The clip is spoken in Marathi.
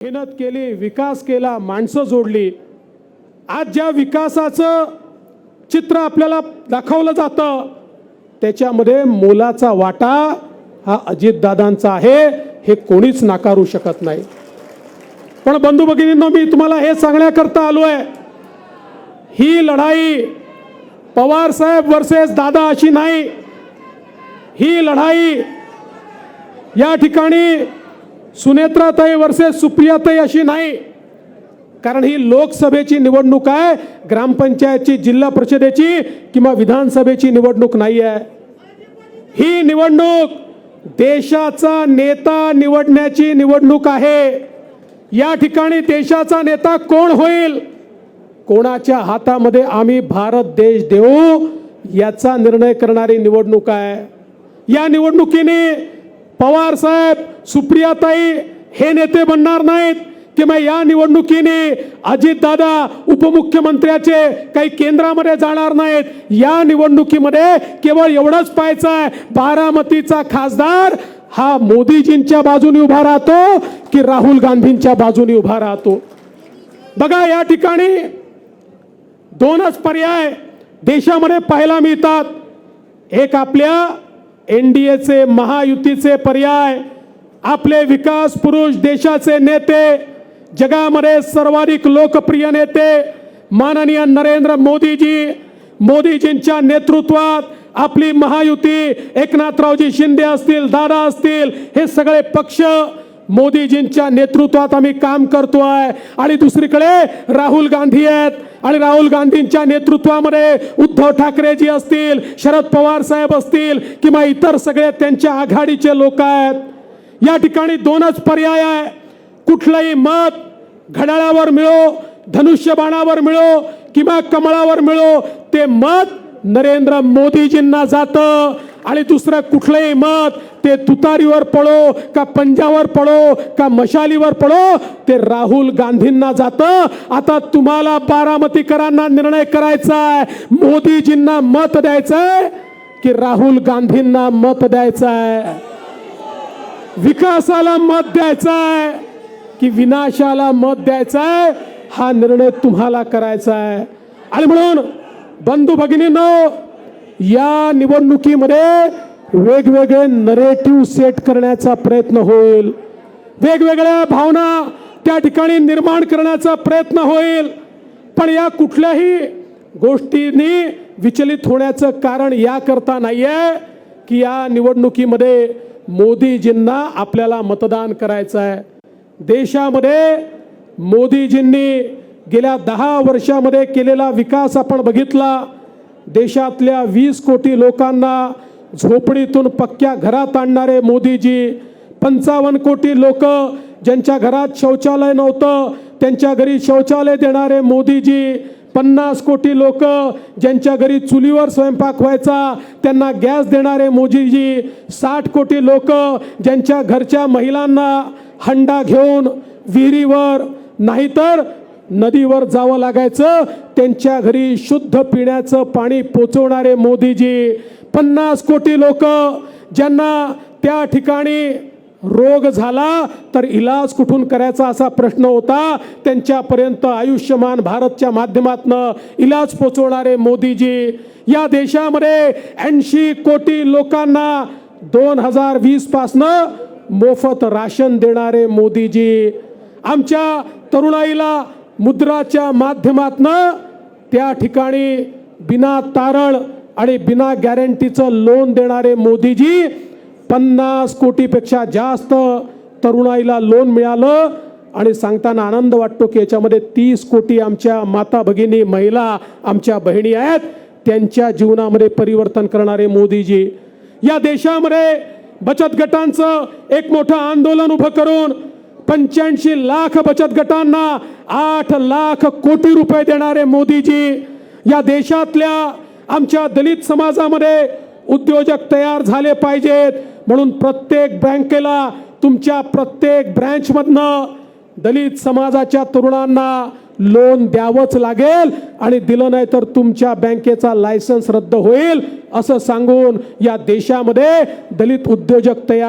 मेहनत केली विकास केला माणसं जोडली. आज ज्या विकासाचं चित्र आपल्याला दाखवलं जातं त्याच्यामध्ये मोलाचा वाटा हा अजितदादांचा आहे हे कोणीच नाकारू शकत नाही. पण बंधू भगिनींनो मी तुम्हाला हे सांगण्याकरता आलो आहे ही लढाई पवार साहेब वर्सेस दादा अशी नाही. ही लढाई या ठिकाणी सुनेत्राताई वर्सेस सुप्रियाताई अशी नाही. कारण ही लोकसभेची निवडणूक आहे ग्रामपंचायतची जिल्हा परिषदेची किंवा विधानसभेची निवडणूक नाही आहे ही निवडणूक देशाचा नेता निवडण्याची निवडणूक आहे. या ठिकाणी देशाचा नेता कोण होईल? कोणाच्या हातामध्ये आम्ही भारत देश देऊ याचा निर्णय करणारी निवडणूक आहे. या निवडणुकीने पवार साहेब सुप्रियाताई हे नेते बनणार नाहीत किंवा या निवडणुकीने अजितदादा उपमुख्यमंत्र्याचे काही केंद्रामध्ये जाणार नाहीत. या निवडणुकीमध्ये केवळ एवढंच पाहायचं आहे बारामतीचा खासदार हा मोदीजींच्या बाजूने उभा राहतो की राहुल गांधींच्या बाजूने उभा राहतो. बघा या ठिकाणी दोनच पर्याय देशामध्ये पाहायला मिळतात. एक आपल्या एन डी एचे महायुतीचे पर्याय आपले विकास पुरुष देशाचे नेते जगामध्ये सर्वाधिक लोकप्रिय नेते माननीय नरेंद्र मोदीजी मोदीजींच्या नेतृत्वात आपली महायुती एकनाथरावजी शिंदे असतील दादा असतील हे सगळे पक्ष मोदीजींच्या नेतृत्वात आम्ही काम करतो आहे. आणि दुसरीकडे राहुल गांधी आहेत. आणि राहुल गांधींच्या नेतृत्वामध्ये उद्धव ठाकरेजी असतील शरद पवार साहेब असतील किंवा इतर सगळे त्यांच्या आघाडीचे लोक आहेत. या ठिकाणी दोनच पर्याय आहे. कुठलंही मत घड्याळावर मिळो धनुष्यबाणावर मिळो किंवा कमळावर मिळो ते मत नरेंद्र मोदीजींना जातं. आणि दुसरं कुठलंही मत ते तुतारीवर पडो का पंजावर पडो का मशालीवर पडो ते राहुल गांधींना जातं. आता तुम्हाला बारामतीकरांना निर्णय करायचा आहे. मोदीजींना मत द्यायचंय की राहुल गांधींना मत द्यायचं आहे विकासाला मत द्यायचा आहे की विनाशाला मत द्यायचा आहे हा निर्णय तुम्हाला करायचा आहे आणि म्हणून बंधू भगिनींनो या निवडणुकीमध्ये वेगवेगळे नरेटिव्ह सेट करण्याचा प्रयत्न होईल. वेगवेगळ्या भावना त्या ठिकाणी निर्माण करण्याचा प्रयत्न होईल. पण या कुठल्याही गोष्टींनी विचलित होण्याचं कारण याकरता नाही आहे की या निवडणुकीमध्ये मोदीजींना आपल्याला मतदान करायचं आहे. देशामध्ये मोदीजींनी गेल्या दहा वर्षामध्ये केलेला विकास आपण बघितला. देशातल्या वीस कोटी लोकांना झोपडीतून पक्क्या घरात आणणारे मोदीजी पंचावन्न कोटी लोक ज्यांच्या घरात शौचालय नव्हतं त्यांच्या घरी शौचालय देणारे मोदीजी पन्नास कोटी लोक ज्यांच्या घरी चुलीवर स्वयंपाक व्हायचा त्यांना गॅस देणारे मोदीजी साठ कोटी लोक ज्यांच्या घरच्या महिलांना हंडा घेऊन विहिरीवर नाहीतर नदीवर जावं लागायचं त्यांच्या घरी शुद्ध पिण्याचं पाणी पोचवणारे मोदीजी. पन्नास कोटी लोक ज्यांना त्या ठिकाणी रोग झाला तर इलाज कुठून करायचा असा प्रश्न होता? त्यांच्यापर्यंत आयुष्यमान भारतच्या माध्यमातनं इलाज पोचवणारे मोदीजी या देशामध्ये ऐंशी कोटी लोकांना दोन हजार वीसपासनं मोफत राशन देणारे मोदीजी. आमच्या तरुणाईला मुद्राच्या माध्यमातनं त्या ठिकाणी बिना तारण आणि बिना गॅरंटीचं लोन देणारे मोदीजी पन्नास कोटीपेक्षा जास्त तरुणाईला लोन मिळालं आणि सांगताना आनंद वाटतो की याच्यामध्ये तीस कोटी आमच्या माता भगिनी महिला आमच्या बहिणी आहेत. त्यांच्या जीवनामध्ये परिवर्तन करणारे मोदीजी. या देशामध्ये बचत गटांचं एक मोठं आंदोलन उभं करून पंच्याऐंशी लाख बचत गटांना आठ लाख कोटी रुपये देणारे मोदीजी या देशातल्या आमच्या दलित समाजामध्ये उद्योजक तयार झाले पाहिजेत. म्हणून प्रत्येक बँकेला तुमच्या प्रत्येक ब्रँचमधनं दलित समाजाच्या तरुणांना लोन द्यावंच लागेल आणि दिलं नाही तर तुमच्या बँकेचा लायसन्स रद्द होईल असं सांगून या देशामध्ये दलित उद्योजक तयार